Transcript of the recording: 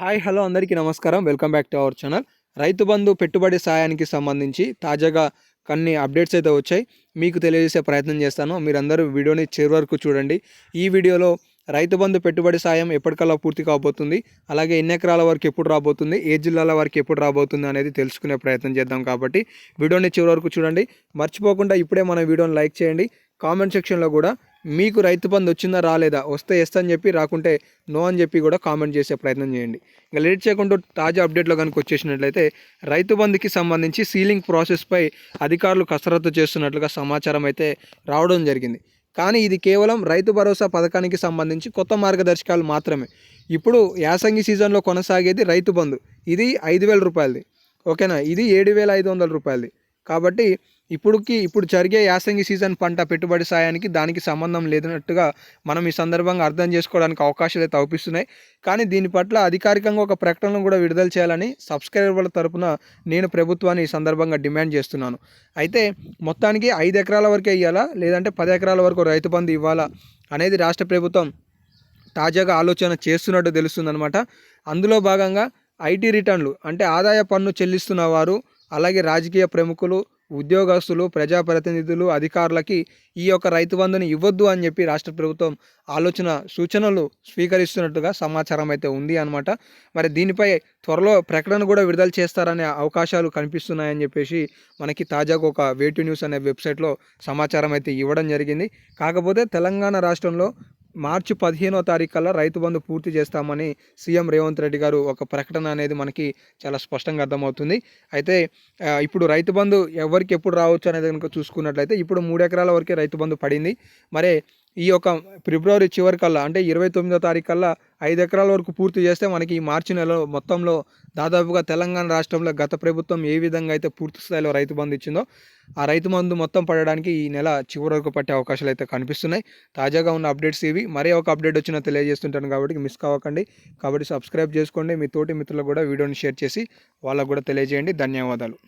Hi hello అందరికీ నమస్కారం. Welcome back to our channel. Rythu Bandhu పెట్టుబడి సాయానికి సంబంధించి తాజాగా కొన్ని అప్డేట్స్ అయితే వచ్చాయి. మీకు తెలియజేసే ప్రయత్నం చేస్తాను. మీరందరూ వీడియోని చివరి వరకు చూడండి. ఈ వీడియోలో రైతు బంధు పెట్టుబడి సాయం ఎప్పటికల్లా పూర్తి కాబోతుంది. అలాగే ఎన్ని ఎకరాల వరకు ఎప్పుడు రాబోతుంది ఏ జిల్లాల వరకు ఎప్పుడు రాబోతుంది అనేది తెలుసుకునే ప్రయత్నం చేద్దాం కాబట్టి వీడియోని చివరి వరకు చూడండి. మర్చిపోకుండా ఇప్పుడే మన వీడియోని లైక్ చేయండి. కామెంట్ సెక్షన్లో కూడా మీకు రైతు బంధు వచ్చిందా రాలేదా వస్తే ఎస్ అని చెప్పి రాకుంటే నో అని చెప్పి కూడా కామెంట్ చేసే ప్రయత్నం చేయండి. ఇంకా లేట్ చేయకుండా తాజా అప్డేట్లో కనుక వచ్చేసినట్లయితే రైతు బంధుకి సంబంధించి సీలింగ్ ప్రాసెస్పై అధికారులు కసరత్తు చేస్తున్నట్లుగా సమాచారం అయితే రావడం జరిగింది. కానీ ఇది కేవలం రైతు భరోసా పథకానికి సంబంధించి కొత్త మార్గదర్శకాలు మాత్రమే. ఇప్పుడు యాసంగి సీజన్లో కొనసాగేది రైతు బంధు. ఇది ఐదు వేల రూపాయలది. ఓకేనా? ఇది ఏడు వేల ఐదు వందల రూపాయలది. కాబట్టి ఇప్పుడుకి ఇప్పుడు జరిగే యాసంగి సీజన్ పంట పెట్టుబడి సాయానికి దానికి సంబంధం లేదన్నట్టుగా మనం ఈ సందర్భంగా అర్థం చేసుకోవడానికి అవకాశాలు అయితే అవుపిస్తున్నాయి. కానీ దీని పట్ల అధికారికంగా ఒక ప్రకటనను కూడా విడుదల చేయాలని సబ్స్క్రైబర్ల తరపున నేను ప్రభుత్వాన్ని ఈ సందర్భంగా డిమాండ్ చేస్తున్నాను. అయితే మొత్తానికి ఐదు ఎకరాల వరకే ఇవ్వాలా లేదంటే పది ఎకరాల వరకు రైతు బంధు ఇవ్వాలా? అనేది రాష్ట్ర ప్రభుత్వం తాజాగా ఆలోచన చేస్తున్నట్టు తెలుస్తుందనమాట అందులో భాగంగా ఐటీ రిటర్న్లు అంటే ఆదాయ పన్ను చెల్లిస్తున్న వారు అలాగే రాజకీయ ప్రముఖులు ఉద్యోగస్తులు ప్రజాప్రతినిధులు అధికారులకి ఈ యొక్క రైతు బంధుని ఇవ్వద్దు అని చెప్పి రాష్ట్ర ప్రభుత్వం ఆలోచన సూచనలు స్వీకరిస్తున్నట్టుగా సమాచారం అయితే ఉంది అనమాట మరి దీనిపై త్వరలో ప్రకటన కూడా విడుదల చేస్తారనే అవకాశాలు కనిపిస్తున్నాయని చెప్పేసి మనకి తాజాగా ఒక వేటు న్యూస్ అనే వెబ్సైట్లో సమాచారం అయితే ఇవ్వడం జరిగింది. కాకపోతే తెలంగాణ రాష్ట్రంలో మార్చి పదిహేనో తారీఖు కల్లా రైతు బంధు పూర్తి చేస్తామని సీఎం రేవంత్ రెడ్డి గారు ఒక ప్రకటన అనేది మనకి చాలా స్పష్టంగా అర్థమవుతుంది. అయితే ఇప్పుడు రైతు బంధు ఎవరికి ఎప్పుడు రావచ్చు అనేది కనుక చూసుకున్నట్లయితే ఇప్పుడు మూడు ఎకరాల వరకే రైతు బంధు పడింది. మరే ఈ యొక్క ఫిబ్రవరి చివరి కల్లా అంటే ఇరవై తొమ్మిదో తారీఖు కల్లా ఐదు ఎకరాల వరకు పూర్తి చేస్తే మనకి ఈ మార్చి నెల మొత్తంలో దాదాపుగా తెలంగాణ రాష్ట్రంలో గత ప్రభుత్వం ఏ విధంగా అయితే పూర్తి స్థాయిలో రైతు బంధు ఇచ్చిందో ఆ రైతు బంధు మొత్తం పడడానికి ఈ నెల చివరి వరకు పట్టే అవకాశాలు అయితే కనిపిస్తున్నాయి. తాజాగా ఉన్న అప్డేట్స్ ఇవి. మరే ఒక అప్డేట్ వచ్చినా తెలియజేస్తుంటాను కాబట్టి మిస్ కావకండి. కాబట్టి సబ్స్క్రైబ్ చేసుకోండి. మీ తోటి మిత్రులకు కూడా వీడియోని షేర్ చేసి వాళ్ళకు కూడా తెలియజేయండి. ధన్యవాదాలు.